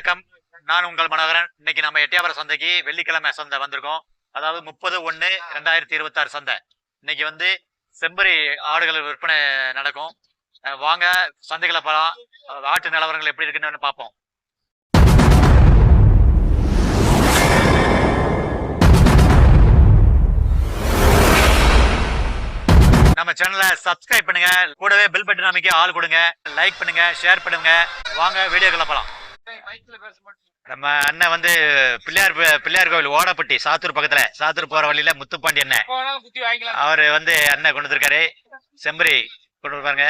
வணக்கம். நான் உங்கள் மனோகரன். இன்னைக்கு நம்ம எட்டியாபுர சந்தைக்கு வெள்ளிக்கிழமை சந்தை வந்திருக்கோம். அதாவது முப்பது ஒன்று ரெண்டாயிரத்தி இருபத்தாறு சந்தை. இன்னைக்கு வந்து செம்பரி ஆடுகள் விற்பனை நடக்கும். வாங்க சந்தைகளை போகலாம் ஆட்டு நிலவரங்கள் எப்படி இருக்குன்னு பார்ப்போம். நம்ம சேனலை சப்ஸ்கிரைப் பண்ணுங்க. கூடவே பில் பட்டன் அமைக்க ஆள் கொடுங்க. லைக் பண்ணுங்க ஷேர் பண்ணுங்க. வாங்க வீடியோக்குள்ள போலாம் நம்ம அண்ணன் வந்து பிள்ளையார் பிள்ளையார் கோவில் ஓடப்பட்டி சாத்தூர் பக்கத்துல. சாத்தூர் போற வழியில முத்துப்பாண்டி அண்ணன். அவரு வந்து அண்ணன் கொண்டு வந்திருக்காரு. செம்பரி கொண்டு வருவாங்க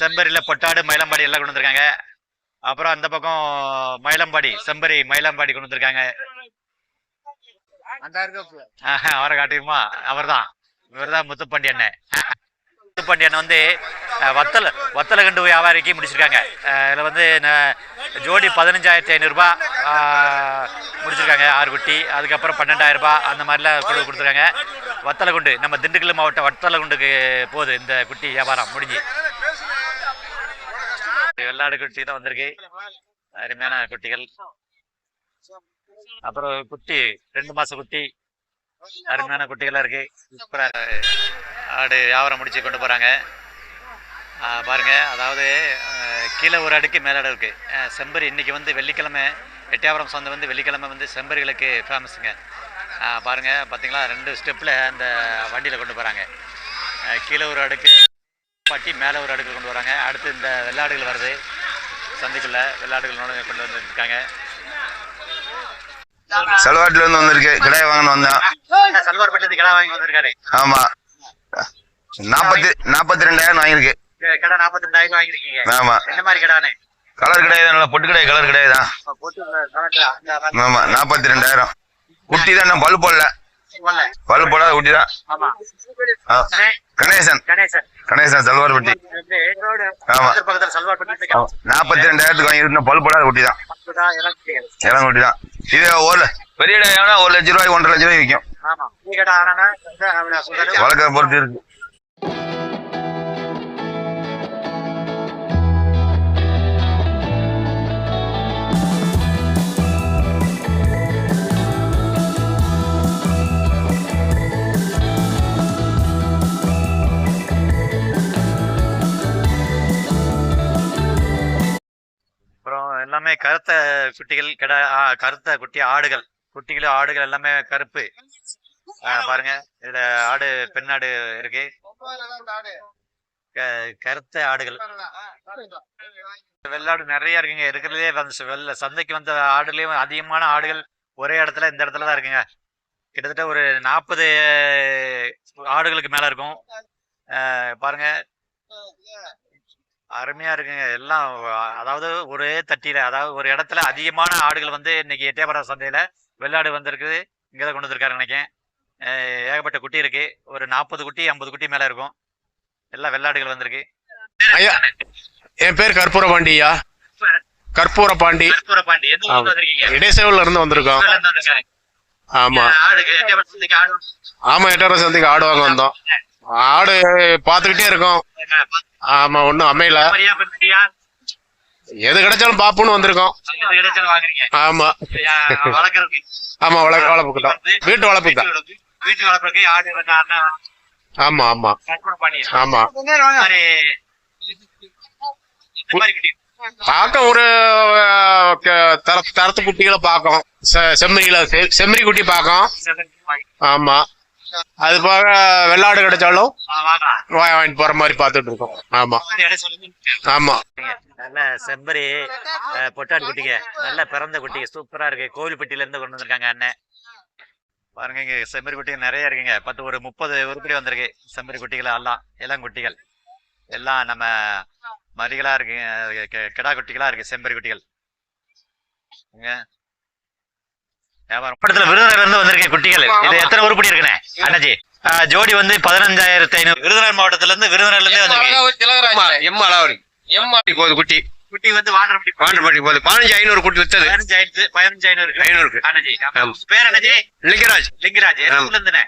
செம்பரியில பொட்டாடு மயிலம்பாடி எல்லாம் கொண்டு வந்திருக்காங்க. அப்புறம் அந்த பக்கம் மயிலம்பாடி செம்பரி மயிலம்பாடி கொண்டு வந்திருக்காங்க. அவரை காட்டுமா அவர்தான். இவர்தான் முத்துப்பாண்டி அண்ணன். முத்துப்பாண்டியன் வந்து அஹ், வத்தல் வத்தல கண்டு வியாபாரிக்கு முடிச்சிருக்காங்க. இதில் இதுல வந்து ஜோடி பதினஞ்சாயிரத்தி ஐநூறுரூபா முடிச்சிருக்காங்க ஆறு குட்டி அதுக்கப்புறம் பன்னெண்டாயிரரூபா ரூபாய் அந்த மாதிரிலாம் கொடு கொடுத்துருக்காங்க. வத்தலகுண்டு நம்ம திண்டுக்கல் மாவட்டம் வத்தலகுண்டுக்கு போகுது இந்த குட்டி வியாபாரம் முடிஞ்சு. வெள்ளாடு குட்டி தான் வந்திருக்கு. அருமையான குட்டிகள். அப்புறம் குட்டி ரெண்டு மாச குட்டி. அருமையான குட்டிகளாக இருக்கு. சூப்பராக ஆடு வியாபாரம் முடிச்சு கொண்டு போறாங்க. ஆ, பாருங்க அதாவது கீழே ஒரு அடுக்கு மேலாடு இருக்கு அஹ், செம்பரி இன்னைக்கு வந்து வெள்ளிக்கிழமை எட்டியாபுரம் சந்தை வந்து வெள்ளிக்கிழமை வந்து செம்பரிகளுக்கு ஃபேமஸுங்க பாருங்க பார்த்தீங்களா ரெண்டு ஸ்டெப்பில் அந்த வண்டியில் கொண்டு போகிறாங்க கீழே ஒரு அடுக்கு பட்டி மேலே ஒரு அடுக்கு கொண்டு வராங்க. அடுத்து இந்த வெள்ளாடுகள் வருது. சந்தைக்குள்ள வெள்ளாடுகள் கொண்டு வந்துருக்காங்க செலவாட்டுல இருந்து வந்திருக்கு. கிடாய் வாங்கணும் வந்தேன். சல்வார் பட்டி கடை வாங்கி வந்திருக்காரு. ஆமா. நாற்பத்தி நாற்பத்தி ரெண்டாயிரம் வாங்கியிருக்கு கடை நாற்பத்தி ரெண்டாயிரம் வாங்கிருக்கீங்க ஆமா. என்ன மாதிரி கடானே கலர் கிடையாது நல்லா பொட்டு கிடையாது கலர் கிடையாது? ஆமா நாற்பத்தி ரெண்டாயிரம் குட்டி தான் இன்னும் பல்லு போடல. பல்லு போடாத குட்டி தான். கணேசன். கணேசன். கணேசன். செல்வார் பட்டி ஆமா. நாற்பத்தி ரெண்டாயிரத்துக்கு வாங்கியிருக்கு இன்னும் பல்லு போடாத குட்டி தான். இளம் குட்டி தான். இது ஒரு பெரிய இடம் ஒரு லட்ச ரூபாய்க்கு ஒன்றரை லட்ச ரூபாய்க்கு விற்கும். வளர்க்குற பொறுத்து இருக்கு. எல்லாமே கருத்த குட்டிகள் கிடா கருத்த குட்டி ஆடுகள். குட்டிகள் ஆடுகள் எல்லாமே கருப்பு. பாருங்க. இதுல ஆடு பெண்ணாடு இருக்கு. கருத்த ஆடுகள். வெள்ளாடு நிறைய இருக்குங்க. இருக்கிறதுலே வந்து வெள்ள சந்தைக்கு வந்த ஆடுலயும் அதிகமான ஆடுகள் ஒரே இடத்துல இந்த இடத்துல தான் இருக்குங்க. கிட்டத்தட்ட ஒரு நாற்பது ஆடுகளுக்கு மேல இருக்கும். பாருங்க. அருமையா இருக்குங்க. எல்லாம் அதாவது ஒரே தட்டியில அதாவது ஒரு இடத்துல அதிகமான ஆடுகள் வந்து இன்னைக்கு எட்டயபுரம் சந்தையில வெள்ளாடு வந்திருக்குது. இங்கதான் கொண்டு வந்திருக்காரு நினைக்கிறேன். அஹ் ஏகப்பட்ட குட்டி இருக்கு. ஒரு நாற்பது குட்டி ஐம்பது குட்டி மேல இருக்கும். எல்லாம் வெள்ளாடுகள் வந்திருக்கு. ஐயா என் பேர் கற்பூர பாண்டியா கற்பூர பாண்டி. கற்பூர பாண்டி. இடைசேவல்ல இருந்து வந்திருக்கோம். ஆமா. ஆமா எட்டாயிரம் சந்தைக்கு ஆடு வாங்க வந்தோம். ஆடு பாத்துக்கிட்டே இருக்கோம். ஆமா ஒண்ணும் அமையல. எது கிடைச்சாலும் பாப்புன்னு வந்திருக்கோம். ஆமா. ஆமா வளர்க்க வளர்ப்புக்கு தான். வீட்டு வளர்ப்புக்கு தான். வீட்டு வளர்ப்புக்கு ஆடு ஆமா ஆமா. ஆமா. பார்க்க ஒரு தரத்து குட்டிகளை பார்க்கும். செம்மறியில செம்மறி குட்டி பார்க்கும். ஆமா. அது போக வெள்ளாடு கிடைச்சாலும் வாங்கிட்டு போற மாதிரி பார்த்துட்டு இருக்கோம். ஆமா. ஆமா. நல்ல செம்பரி பொட்டாடு குட்டிங்க. நல்ல பிறந்த குட்டிங்க. சூப்பரா இருக்கு. கோவில்பட்டியில இருந்து கொண்டு வந்திருக்காங்க அண்ணன் பாருங்க இங்க செம்பரி குட்டிங்க நிறைய இருக்குங்க. பத்து ஒரு முப்பது உருப்படி வந்திருக்கு. செம்பரி குட்டிகள் எல்லாம் இளங்குட்டிகள் எல்லாம் நம்ம மறிகளா இருக்கு கிடா குட்டிகளா இருக்கு செம்பரி குட்டிகள். வியாபாரம். படத்துல விருதுநகர்ல இருந்து வந்திருக்க குட்டிகள். இது எத்தனை உருப்படி இருக்குண்ணே அண்ணாஜி ஜோடி வந்து பதினஞ்சாயிரத்தி ஐநூறு. விருதுநகர் மாவட்டத்துல இருந்து விருதுநகர்ல இருந்தே வந்திருக்கு எம் அலாவரி. எம் ஆடி போகுது குட்டி. குட்டி வந்து வாண்டர் குட்டி பாண்டபடி போகுது. பதினஞ்சு ஐநூறு குட்டி வித்தது. பதினஞ்சு ஆயிரத்து பதினஞ்சு ஐநூறு. ஐநூறுக்கு. அண்ணாஜி. பேர் அண்ணாஜி? லிங்கராஜ். லிங்கராஜ்.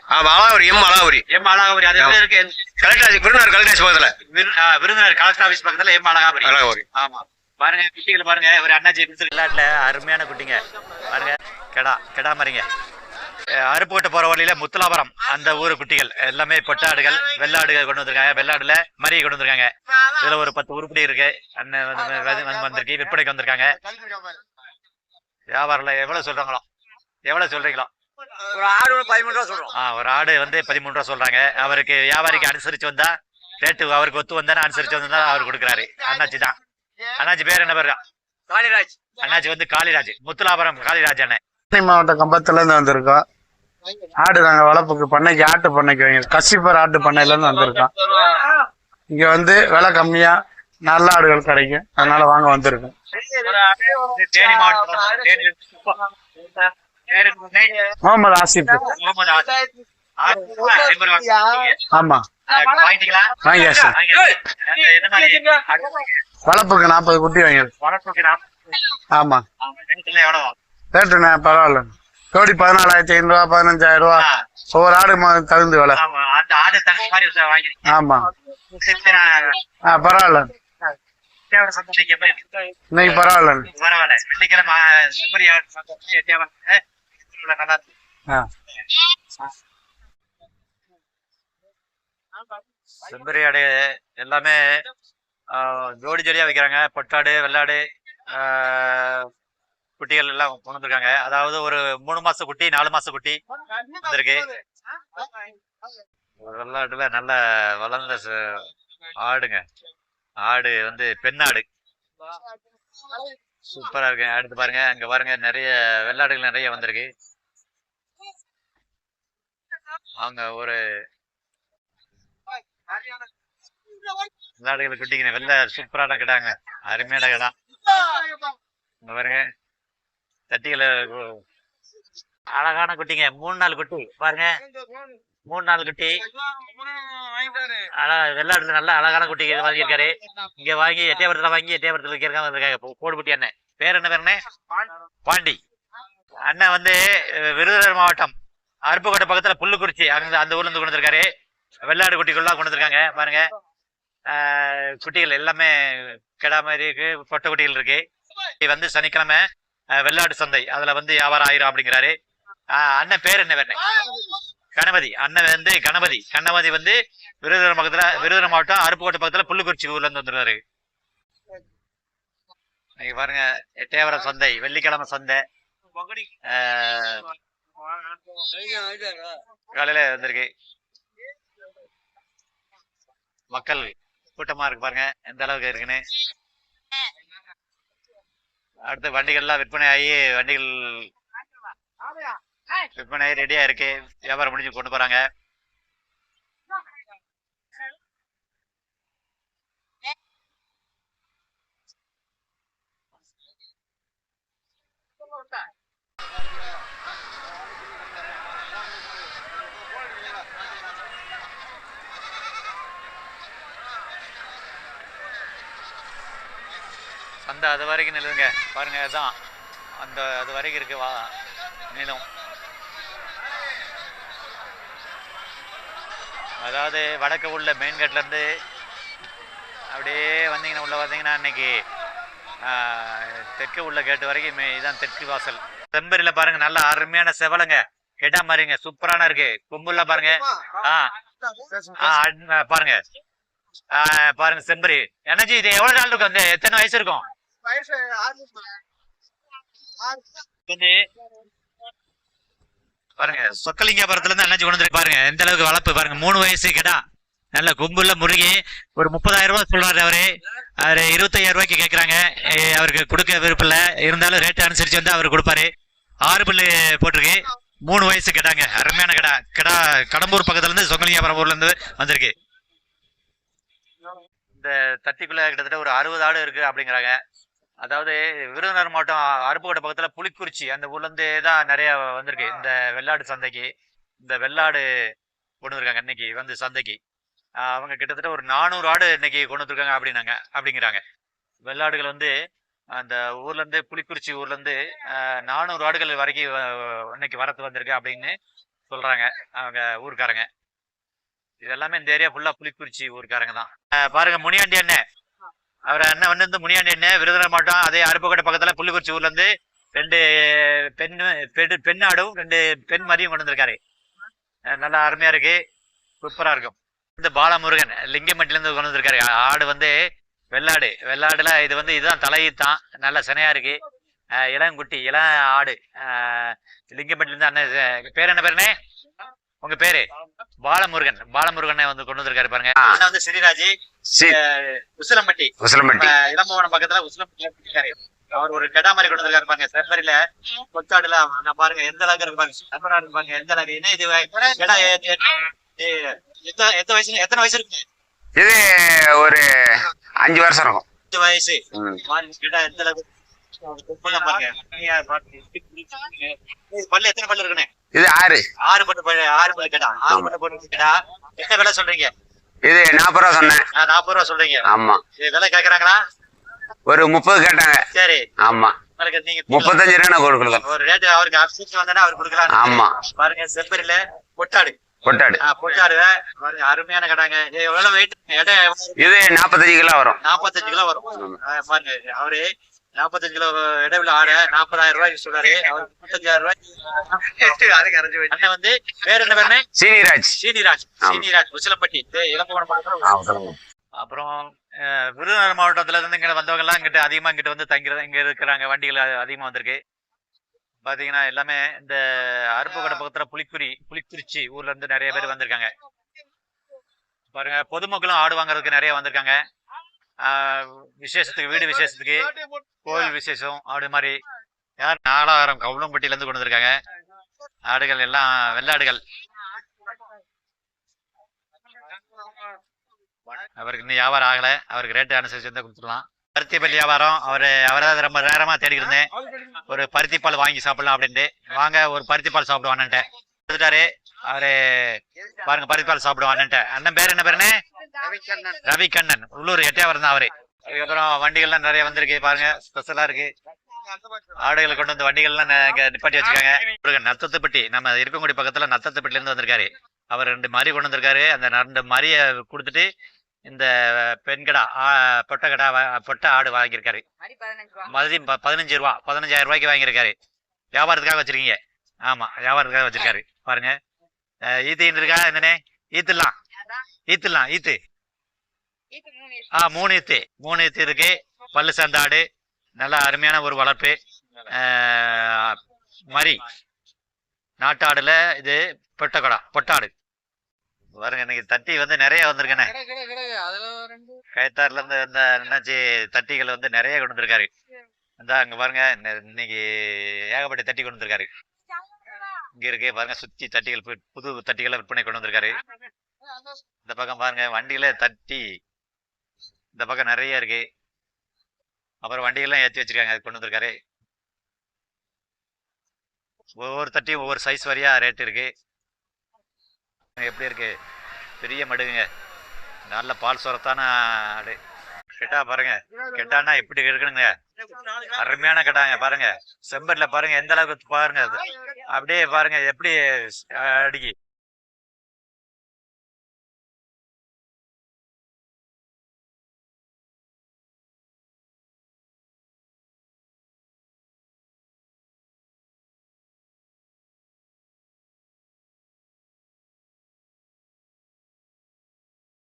ஆமா. அலாவரி எம் அலாவரி. எம் அழகாபுரி அது இருக்கு? கலெக்டர் விருதுநகர் கலெக்டர் பக்கத்துல. விரு- ஆ, விருதுநகர் கலெக்டர் ஆபீஸ் பக்கத்துல எம் அழகாபுரி அலாவரி. ஆமா. பாருங்க குட்டிகள் பாருங்க. ஒரு அண்ணாச்சி விளையாட்டுல அருமையான குட்டிங்க. பாருங்க கெடா கெடா மாதிரிங்க. அஹ் அருப்பு ஓட்ட போற வழியில முத்துலாபுரம் அந்த ஊரு குட்டிகள். எல்லாமே பொட்டாடுகள் வெள்ளாடுகள் கொண்டு வந்திருக்காங்க. வெள்ளாடுல மரியை கொண்டு வந்திருக்காங்க. இதுல ஒரு பத்து உருப்படி இருக்கு. அண்ணன் வந்து வந்து- வந்து வந்திருக்கு. விற்பனைக்கு வந்திருக்காங்க. வியாபாரம்ல எவ்வளவு சொல்றாங்களோ? எவ்வளவு சொல்றீங்களோ? ஒரு ஆடு பதிமூணு ரூபா சொல்றோம். ஆ ஒரு ஆடு வந்து பதிமூணு ரூபா சொல்றாங்க. அவருக்கு வியாபாரிக்கு அனுசரிச்சு வந்தா ரேட்டு அவருக்கு ஒத்து வந்தா அனுசரிச்சு வந்தா அவர் கொடுக்குறாரு. அண்ணாச்சி தான். அண்ணாச்சி பேர் என்ன பேரு காளிராஜ் அண்ணாச்சி வந்து காளிராஜ் முத்துலாபுரம் காளிராஜ் அண்ணன் தேனி மாவட்டம் கம்பத்துல இருந்து வந்திருக்கோம் ஆடு நாங்க வளர்ப்புக்கு பண்ணைக்கு ஆட்டு பண்ணைக்கு வாங்கி கசிப்பர் ஆட்டு பண்ணையில இருந்து வந்திருக்கோம் இங்க வந்து விலை கம்மியா நல்ல ஆடுகள் கிடைக்கும் அதனால வாங்க வந்திருக்கோம் தேனி மாவட்டம் முகமது ஆசிப் முகமது. ஆமா வாங்கிட்டீங்களா வாங்கியாச்சு வாங்கியாச்சு. வளர்ப்புக்கு நாற்பது குட்டி நாற்பது. ஆமா. பரவாயில்ல. கோடி பதினாலாயிரத்தி ஐநூறு ரூபா பதினஞ்சாயிரம் ரூபா ஒவ்வொரு ஆடு மா- தகுந்து விலை. ஆமா, ஆ பரவாயில்ல. இன்னைக்கு பரவாயில்ல. செம்பரி ஆடு எல்லாமே ஜோடி ஜோடியாக வைக்கிறாங்க. பொட்டாடு வெள்ளாடு குட்டிகள் எல்லாம் கொண்டு வந்திருக்காங்க அதாவது ஒரு மூணு மாச குட்டி நாலு மாச குட்டி வந்திருக்கு. வெள்ளாட்டுல நல்ல வளர்ந்த ஆடுங்க. ஆடு வந்து பெண்ணாடு. சூப்பரா இருக்கு. அடுத்து பாருங்க. அங்க பாருங்க. நிறைய வெள்ளாடுகள் நிறைய வந்திருக்கு. அவங்க ஒரு வெள்ளாடுகள் குட்டிங்க வெளில சூப்பரான கிடாங்க அருமையான கிடா இங்க பாருங்க. தட்டிகளை அழகான குட்டிங்க. மூணு நாள் குட்டி. பாருங்க. மூணு நாள் குட்டி. அழகா வெள்ளாடுல நல்ல அழகான குட்டி வாங்கியிருக்காரு. இங்க வாங்கி எட்டயபுரத்துல வாங்கி எட்டயபுரத்துல வைக்கிறக்காம வந்திருக்காங்க. போ- போடுபட்டி அண்ணன். பேர் என்ன பேருண்ணே பாண்டி. அண்ணன் வந்து விருதுநகர் மாவட்டம். அருப்புக்கோட்டை பக்கத்துல புல்லுக்குறிச்சி. அங்க அந்த ஊர்ல இருந்து கொண்டு வந்திருக்காரு. வெள்ளாடு குட்டிகள்லாம் கொண்டு வந்திருக்காங்க. பாருங்க. குட்டிகள் எல்லாமே கிடா மாதிரி இருக்கு பொட்டை குட்டிகள் இருக்கு. வந்து சனிக்கிழமை வெள்ளாடு சந்தை. அதுல வந்து வியாபாரம் ஆயிரும் அப்படிங்கிறாரு. ஆஹ், அண்ணன் பேர் என்ன பேரு கணபதி. அண்ணன் வந்து கணபதி. கணபதி வந்து விருதுநகர் பக்கத்துல விருதுநகர் மாவட்டம் அருப்புக்கோட்டை பக்கத்துல புள்ளுக்குறிச்சி ஊர்ல இருந்து வந்துருக்காரு இன்னைக்கு பாருங்க எட்டயபுரம் சந்தை வெள்ளிக்கிழமை சந்தை. காலையில வந்திருக்கு. மக்கள். கூட்டமா இருக்கு பாருங்க. எந்த அளவுக்கு இருக்குன்னு. அடுத்து வண்டிகள்லாம் விற்பனை ஆகி வண்டிகள் விற்பனை ஆகி ரெடியா இருக்கு. வியாபாரம் முடிஞ்சு கொண்டு போறாங்க. அந்த அது வரைக்கும் நிலுங்க பாருங்க அதுதான் அந்த அது வரைக்கும் இருக்கு வா. நிலம். அதாவது வடக்கு உள்ள மெயின் கேட்ல இருந்து அப்படியே வந்தீங்கன்னா உள்ள வந்தீங்கன்னா அன்னைக்கு ஆஹ், தெற்கு உள்ள கேட்டு வரைக்கும் இதுதான் இதான் தெற்கு வாசல். செம்பரில பாருங்க நல்ல அருமையான செவலுங்க. இடம் மாதிரிங்க சூப்பரான இருக்கு. கொம்புல பாருங்க. ஆ. பாருங்க. பாருங்க செம்பரி. எனர்ஜி இது எவ்வளவு நாள் இருக்கும்? வந்து எத்தனை வயசு இருக்கும்? வந்து பாருங்க சொக்கலிங்கபுரத்துல இருந்து அண்ணாச்சி கொண்டு பாருங்க எந்த அளவுக்கு வளர்ப்பு பாருங்க மூணு வயசு கிடா. நல்ல கொம்புல முருகி ஒரு முப்பதாயிரம் ரூபாய் சொல்றாரு அவரு. அவரு இருபத்தையாயிரம் ரூபாய்க்கு கேக்குறாங்க. அவருக்கு கொடுக்க விருப்பம் இல்ல. இருந்தாலும் ரேட் அனுசரிச்சு வந்து அவர் கொடுப்பாரு. ஆறு பில்லு போட்டிருக்கு. மூணு வயசு கிடாங்க. அருமையான கிடா. கிடா கடம்பூர் பக்கத்துல இருந்து சொக்கலிங்கபுரம் ஊர்ல இருந்து வந்திருக்கு. இந்த தட்டிக்குள்ள கிட்டத்தட்ட ஒரு அறுபது ஆடு இருக்கு அப்படிங்கிறாங்க. அதாவது விருதுநகர் மாவட்டம் அருப்புக்கோட்டை பக்கத்துல புளிக்குறிச்சி அந்த ஊர்ல இருந்து தான் நிறைய வந்திருக்கு. இந்த வெள்ளாடு சந்தைக்கு இந்த வெள்ளாடு கொண்டு வந்திருக்காங்க இன்னைக்கு வந்து சந்தைக்கு. அவங்க கிட்டத்தட்ட ஒரு நானூறு ஆடு இன்னைக்கு கொண்டு வந்திருக்காங்க அப்படின்னாங்க அப்படிங்கிறாங்க. வெள்ளாடுகள் வந்து அந்த ஊர்ல இருந்து புளிக்குறிச்சி ஊர்ல இருந்து நானூறு ஆடுகள் வரைக்கும் இன்னைக்கு வரத்து வந்திருக்கு அப்படின்னு சொல்றாங்க அவங்க ஊருக்காரங்க. இது எல்லாமே இந்த ஏரியா ஃபுல்லா புளிக்குறிச்சி ஊருக்காரங்க தான். பாருங்க முனியாண்டி அண்ணன். அவர் அண்ணன் வந்து இந்த முனியாண்டி அண்ணன் விருதுநகர் மாவட்டம் அதே அருப்புக்கோட்டை பக்கத்துல புள்ளிக்குறிச்சி ஊர்ல இருந்து ரெண்டு பெண் பெண் பெண் ஆடும் ரெண்டு பெண் மதியம் கொண்டு வந்திருக்காரு. நல்லா அருமையா இருக்கு. சூப்பரா இருக்கும். இந்த பாலமுருகன் லிங்கம்பட்டில இருந்து கொண்டு வந்திருக்காரு. ஆடு வந்து வெள்ளாடு. வெள்ளாடுல இது வந்து இதுதான் தலையீத்தான். நல்ல சினையா இருக்கு. இளங்குட்டி இளம் ஆடு. அஹ் இருந்து அண்ணன் பேர் என்ன பேருனே உங்க பேரு? பாலமுருகன். பாலமுருகனை வந்து கொண்டு வந்திருக்காரு பாருங்க. வந்து ஸ்ரீராஜ் சி. அஹ் உசிலம்பட்டி. உசிலம்பட்டி. இளம்பவனம் பக்கத்துல உசிலம்பட்டி அவர் ஒரு கெடா மாதிரி கொண்டு வந்திருக்காரு பாருங்க. செம்பரில கொத்தாடுல பாருங்க எந்த அளவுக்கு இருக்கு பாருங்க. எந்த அளவுக்கு என்ன இது? கெடா எத்தனை வயசு எத்தனை வயசு இருக்கு? இது ஒரு அஞ்சு வருஷம் இருக்கும். எட்டு வயசு. கெடா எந்த அளவுக்கு பல்லு எத்தனை பல்லு இருக்குண்ணே இது ஆறு. ஆறு பல்லு ஆறு கெடா ஆறு பல்லு பல்லு கெடா என்ன விலை சொல்றீங்க? இது நாற்பது ரூபா சொன்னேன். நாற்பது ரூபா சொல்றீங்க. ஆமா. இது விலை கேக்குறாங்களா? ஒரு முப்பது கேட்டாங்க. சரி. ஆமா. முப்பத்தஞ்சு ரூபா கொடுக்கலாம். ஒரு ரேட் அவருக்கு அப்சீட் வந்தானே அவர் கொடுக்கலாம். ஆமா. பாருங்க செம்பரில பொட்டாடு. கொட்டாடு ஆ, பொட்டாடு. பாருங்க அருமையான கடாங்க. எவ்வளவு வெயிட் இது நாற்பத்தஞ்சு கிலோ வரும். நாற்பத்தஞ்சு கிலோ வரும். பாருங்க அவரு நாற்பத்தஞ்சு கிலோ உள்ள ஆடை நாற்பதாயிரம் ரூபாய்க்கு சொல்றாரு. அவர் முப்பத்தஞ்சாயிரம் ரூபாய் அண்ணன் வந்து வேற என்ன பேருன்னு? சீனிராஜ். சீனிராஜ். சீனிராஜ் உசிலப்பட்டி இளம்பவனம். அப்புறம் விருதுநகர் மாவட்டத்துல இருந்து இங்க வந்தவங்க எல்லாம் இங்கிட்ட அதிகமா இங்கிட்ட வந்து தங்கிறது இங்க இருக்கிறாங்க. வண்டிகள் அதிகமா வந்திருக்கு. பாத்தீங்கன்னா எல்லாமே இந்த அருப்புக்கோட்டை பக்கத்துல புலிக்குரி புலிக்குறிச்சி ஊர்ல இருந்து நிறைய பேர் வந்திருக்காங்க. பாருங்க பொதுமக்களும் ஆடு வாங்குறதுக்கு நிறைய வந்திருக்காங்க. ஆஹ், விசேஷத்துக்கு வீடு விசேஷத்துக்கு. கோவில் விசேஷம் ஆடு மாதிரி யார்? நாலாயிரம் கவுளம்பட்டியில இருந்து கொண்டு வந்திருக்காங்க. ஆடுகள் எல்லாம் வெள்ளாடுகள். அவருக்கு இன்னும் வியாபாரம் ஆகல. அவருக்கு ரேட்டு அனுசரிச்சு வந்து கொடுத்துடலாம். பருத்தி பல் வியாபாரம் அவரு அவரை ரொம்ப நேரமா தேடி இருந்தேன். ஒரு பருத்தி பால் வாங்கி சாப்பிடலாம் அப்படின்ட்டு. வாங்க ஒரு பருத்தி பால் சாப்பிடுவோம் அண்ணன்ட்ட. கொடுத்துட்டாரு. அவரு பாருங்க பருத்தி பால் சாப்பிடுவோம் அண்ணன்ட்ட. அண்ணன் பேர் என்ன பேருன்னு ரவி கண்ணன் உள்ளூர் எட்டையாவரம் தான் அவரு. அதுக்கப்புறம் வண்டிகள்லாம் நிறைய வந்திருக்கு பாருங்க ஸ்பெஷலா இருக்கு. ஆடுகளை கொண்டு வந்து வண்டிகள்லாம் இங்க நிப்பாட்டி வச்சிருக்காங்க. முருகன் நத்தத்துப்பட்டி நம்ம இருக்கங்குடி பக்கத்துல நத்தத்துப்பட்டில இருந்து வந்திருக்காரு. அவர் ரெண்டு மறி கொண்டு வந்திருக்காரு. அந்த ரெண்டு மறிய கொடுத்துட்டு இந்த பெண்கடா பொட்டை கடா பொட்டை ஆடு வாங்கியிருக்காரு. மதி ப- பதினஞ்சு ரூபா பதினஞ்சாயிரம் ரூபாய்க்கு வாங்கியிருக்காரு. வியாபாரத்துக்காக வச்சிருக்கீங்க. ஆமா வியாபாரத்துக்காக வச்சிருக்காரு. பாருங்க. அஹ் ஈத்து இருக்கா என்னன்னே ஈத்துலாம் ஈத்துலாம் ஈத்து. ஆ மூணு ஈத்து மூணு ஈத்து இருக்கு. பல்லு சார்ந்த ஆடு நல்ல அருமையான ஒரு வளர்ப்பு. மரி. நாட்டாடுல இது பொட்டக்கடா பொட்டாடு. பாருங்க இன்னைக்கு தட்டி வந்து நிறைய வந்திருக்கேனே. கயத்தாறுல இருந்து இந்த என்னாச்சு தட்டிகள் வந்து நிறைய கொண்டு வந்திருக்காரு. இந்த அங்க பாருங்க இன்ன- இன்னைக்கு ஏகப்பட்ட தட்டி கொண்டு வந்திருக்காரு. இங்க இருக்கு பாருங்க சுத்தி தட்டிகள் புது தட்டிகளை விற்பனை கொண்டு வந்திருக்காரு. இந்த பக்கம் பாருங்க வண்டியில தட்டி இந்த பக்கம் நிறைய இருக்கு. அப்புறம் வண்டிகள்லாம் ஏத்தி வச்சிருக்காங்க அது கொண்டு வந்திருக்காரு. ஒவ்வொரு தட்டியும் ஒவ்வொரு சைஸ் வரியா ரேட் இருக்கு. எப்படி இருக்கு? பெரிய மடுங்க நல்ல பால் சுரத்தான ஆடு. கெட்டா பாருங்க. கெட்டானா எப்படி இருக்கணுங்க அருமையான கெட்டாங்க பாருங்க. செம்பர்ல பாருங்க எந்த அளவுக்கு பாருங்க. அது அப்படியே பாருங்க எப்படி அடிக்கி.